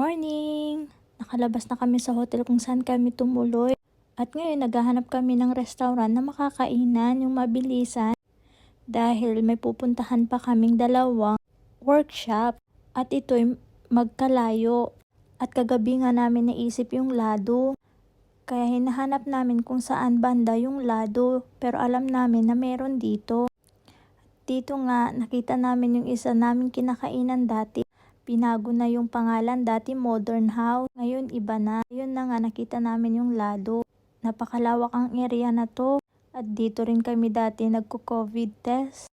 Morning! Nakalabas na kami sa hotel kung saan kami tumuloy. At ngayon naghahanap kami ng restaurant na makakainan yung mabilisan dahil may pupuntahan pa kaming dalawang workshop at ito'y magkalayo. At kagabi nga namin naisip yung lado. Kaya hinahanap namin kung saan banda yung lado pero alam namin na meron dito. Dito nga nakita namin yung isa naming kinakainan dati. Pinago na yung pangalan, dati modern house, ngayon iba na. Yun na nga nakita namin yung lado. Napakalawak ang area na to at dito rin kami dati nagko-COVID test.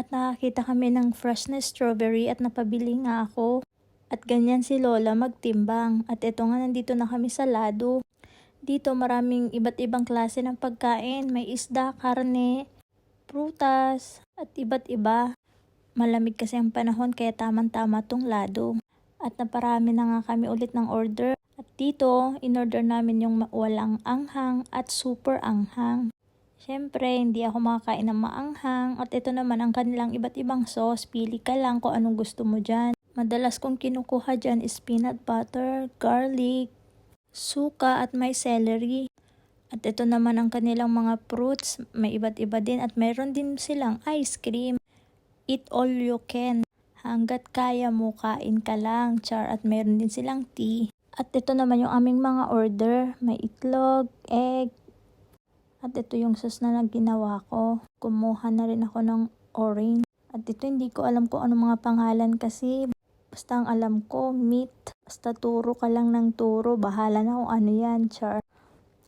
At nakakita kami ng fresh na strawberry at napabili nga ako. At ganyan si Lola magtimbang. At eto nga nandito na kami sa lado. Dito maraming iba't ibang klase ng pagkain. May isda, karne, prutas, at iba't iba. Malamig kasi ang panahon kaya tamang-tama tong lado. At naparami na nga kami ulit ng order. At dito, in-order namin yung walang anghang at super anghang. Siyempre, hindi ako makakain ng maanghang. At ito naman ang kanilang iba't ibang sauce. Pili ka lang kung anong gusto mo dyan. Madalas kong kinukuha dyan is peanut butter, garlic, suka at may celery. At ito naman ang kanilang mga fruits. May iba't iba din at mayroon din silang ice cream. Eat all you can. Hanggat kaya mo, kain ka lang, char. At meron din silang tea. At ito naman yung aming mga order. May itlog, egg, at ito yung sauce na ginawa ko. Kumuha na rin ako ng orange. At ito hindi ko alam kung ano mga pangalan kasi basta ang alam ko, meat. Basta turo ka lang ng turo, bahala na kung ano yan, char.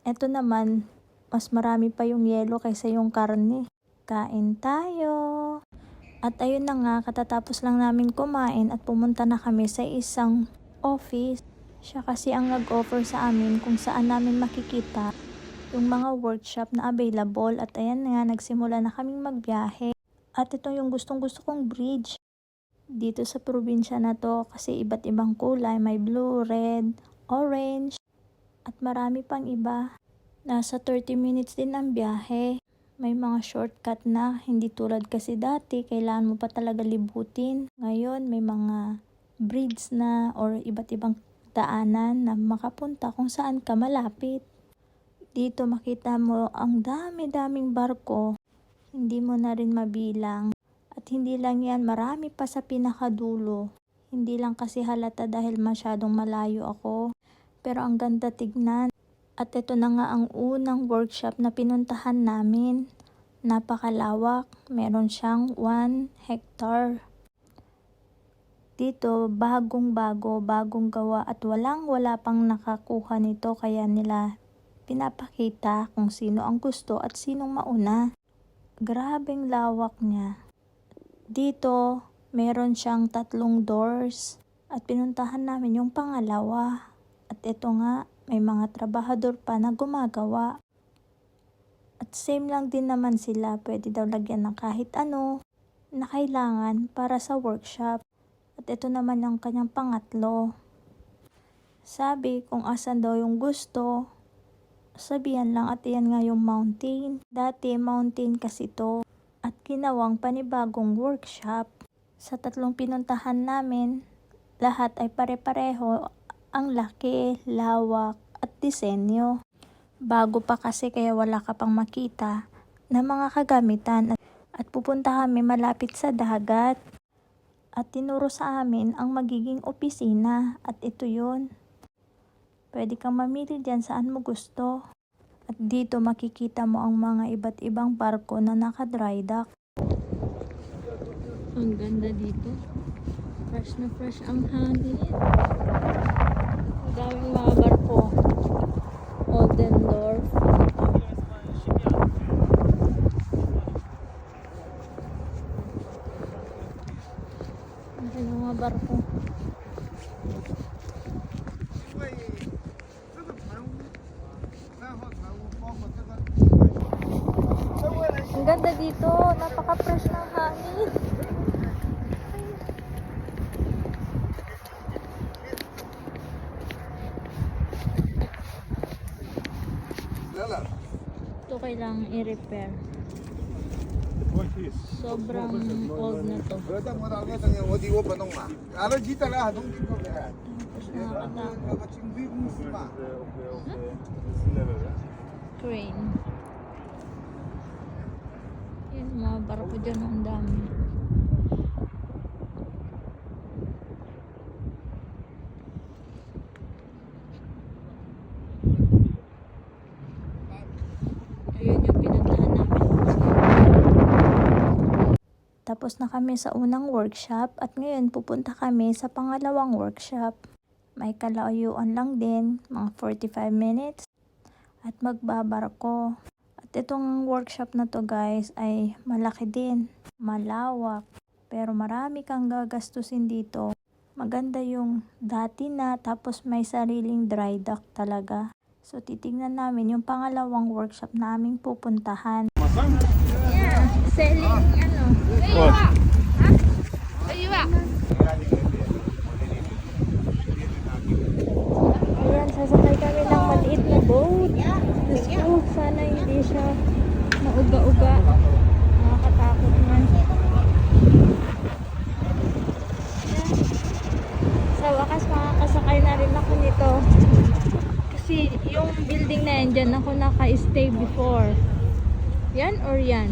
Ito naman, mas marami pa yung yelo kaysa yung karne. Kain tayo! At ayun na nga, katatapos lang namin kumain at pumunta na kami sa isang office. Siya kasi ang nag-offer sa amin kung saan namin makikita yung mga workshop na available at ayan nga nagsimula na kaming magbiyahe. At ito yung gustong gusto kong bridge dito sa probinsya na to kasi iba't ibang kulay, may blue, red, orange at marami pang iba. Nasa 30 minutes din ang biyahe. May mga shortcut na, hindi tulad kasi dati, kailangan mo pa talaga libutin. Ngayon, may mga bridge na or iba't ibang daanan na makapunta kung saan ka malapit. Dito makita mo ang dami-daming barko. Hindi mo na rin mabilang. At hindi lang yan, marami pa sa pinakadulo. Hindi lang kasi halata dahil masyadong malayo ako. Pero ang ganda tignan. At ito na nga ang unang workshop na pinuntahan namin. Napakalawak. Meron siyang 1 hectare. Dito, bagong bago, bagong gawa at walang wala pang nakakuha nito kaya nila pinapakita kung sino ang gusto at sinong mauna. Grabeng lawak niya. Dito, meron siyang tatlong doors at pinuntahan namin yung pangalawa. At ito nga, may mga trabahador pa na gumagawa. At same lang din naman sila, pwede daw lagyan ng kahit ano na kailangan para sa workshop. At ito naman ang kanyang pangatlo. Sabi kung asan daw yung gusto, sabihan lang at yan nga yung mountain. Dati mountain kasi to at ginawang panibagong workshop. Sa tatlong pinuntahan namin, lahat ay pare-pareho ang laki, lawak at disenyo. Bago pa kasi kaya wala ka pang makita na mga kagamitan at, pupunta kami malapit sa dagat. At tinuro sa amin ang magiging opisina at ito yun. Pwede kang mamili dyan saan mo gusto. At dito makikita mo ang mga iba't ibang barko na naka-dry dock. Ang ganda dito. Fresh na fresh ang hangin. Ang daming mga barko. Oldendorf. Ang Napaka-fresh ng hangin. Ito kailangang i-repair. Sobrang old na to. Brother, mo tawag ito niya, wadi wo banong ma. Hmm? Ara jita lah, dong tipo ka. Tapos nakakata. Crane. Yan, mga barko dyan ang dami. Tapos na kami sa unang workshop at ngayon pupunta kami sa pangalawang workshop. May kalayuan lang din, mga 45 minutes at magbabarko. At itong workshop na to guys ay malaki din, malawak, pero marami kang gagastusin dito. Maganda yung dati na tapos may sariling dry dock talaga. So titingnan namin yung pangalawang workshop na aming pupuntahan. Yeah, selling ano. What? Ayan, sasakay kami ng maliit na boat. Diyos ko, sana hindi siya mauga-uga. Nakakatakot man. Ayan. Sa wakas, makakasakay na rin ako nito. Kasi yung building na yan, dyan ako naka-stay before. Yan or yan?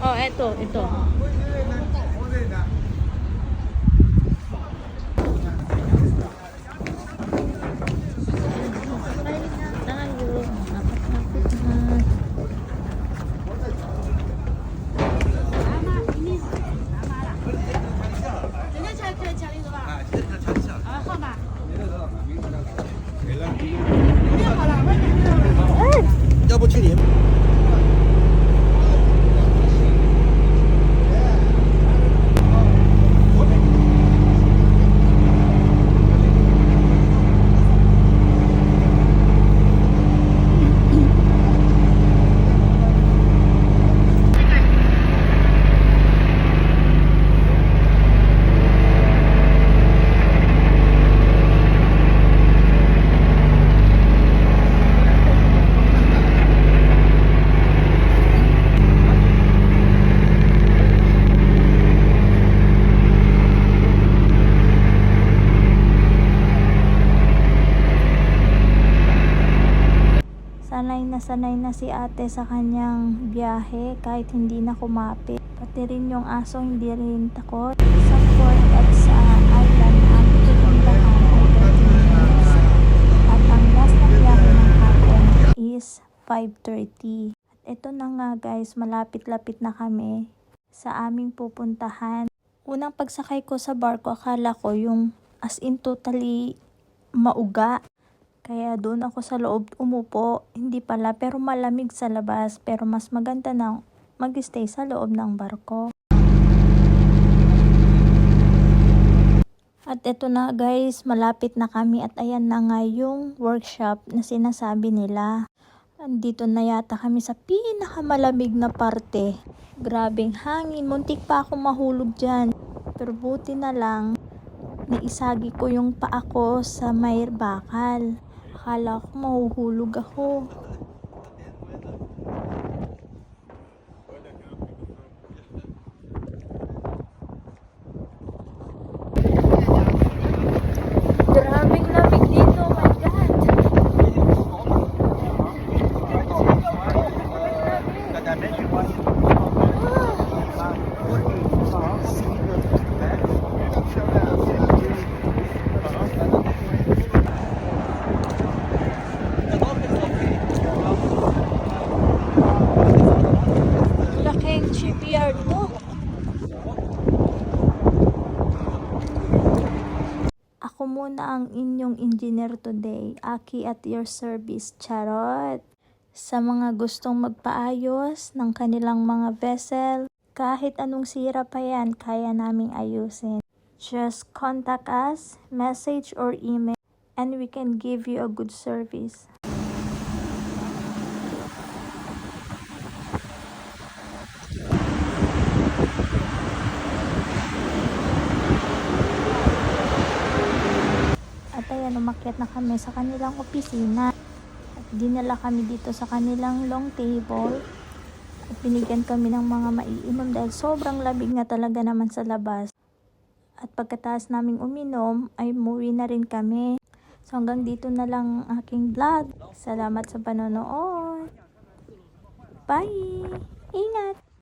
Oh, eto, ito. Sanay na si ate sa kanyang biyahe kahit hindi na kumapit. Pati rin yung aso hindi rin takot. Sa port at sa island aming pupuntahan ay 13 minutes. At ang last na biyahe ng hapon is 5.30. At ito na nga guys, malapit-lapit na kami sa aming pupuntahan. Unang pagsakay ko sa barko, akala ko yung as in totally mauga. Kaya doon ako sa loob umupo. Hindi pala, pero malamig sa labas. Pero mas maganda na mag-stay sa loob ng barko. At eto na guys, malapit na kami at ayan na nga yung workshop na sinasabi nila. Andito na yata kami sa pinakamalamig na parte. Grabing hangin, muntik pa ako mahulog dyan. Pero buti na lang, naisagi ko yung paa ko sa may bakal. Akala ko mahuhulog ako. Grabing lamig dito, oh my God. Laking shipyard mo. Muna ang inyong engineer today. Aki at your service. Charot. Sa mga gustong magpaayos ng kanilang mga vessel, kahit anong sira pa yan, kaya naming ayusin. Just contact us, message or email, and we can give you a good service. At ayan, umakyat na kami sa kanilang opisina. dinala kami dito sa kanilang long table at binigyan kami ng mga maiinom dahil sobrang labig nga talaga naman sa labas. At pagkatapos naming uminom ay muwi na rin kami. So hanggang dito na lang ang aking vlog. Salamat sa panonood. Bye! Ingat!